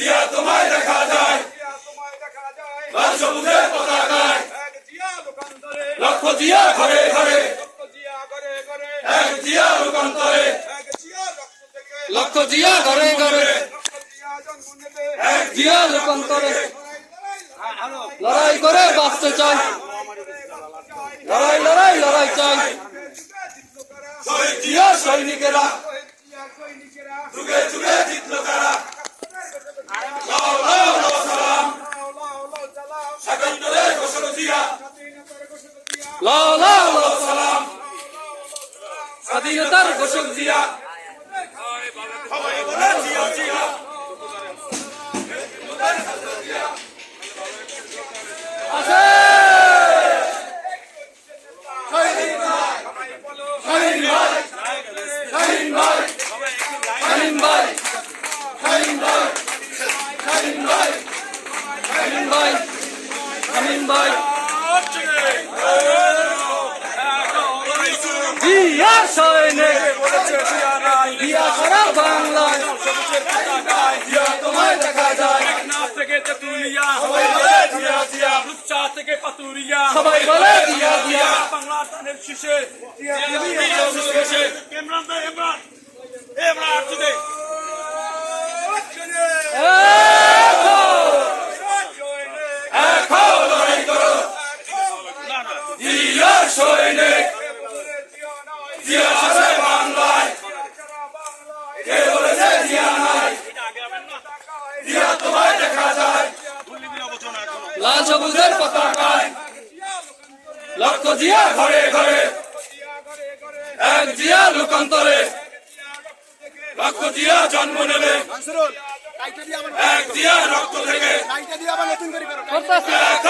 জিয়া তোমায় দেখা যায়। লাল সবুজের পতাকায় লক্ষ জিয়া ঘরে ঘরে। এক জিয়া রূপান্তরে। লক্ষ জিয়া ঘরে ঘরে। এক জিয়া রূপান্তরে। লড়াই করে বাঁচতে চাই। লড়াই লড়াই লড়াই চাই। জিয়া সৈনিকেরা। সালাম স্বাধীনতার ঘোষক জিয়া সবাই বলে জিয়া জিয়া জিয়া সারা বাংলায়। জিয়া তোমায় দেখা যায়। থেকে তেতুলিয়া সবাই বলে জিয়া জিয়া রূপচা থেকে পাতুরিয়া। সবাই বলে জিয়া জিয়া বাংলা টানের শীষে। ইমরান ভাই ইমরান। ইমরান টুডে এক হও লড়াই করো। না তোমায় দেখা যায়। ভুলি দিন অবচনা এখনও লাল সবুজের পতাকায় লক্ষ জিয়া ঘরে ঘরে এক জিয়া লোকান্তরে লক্ষ জিয়া জন্ম নেবে। এক জিয়া রক্ত থেকে এক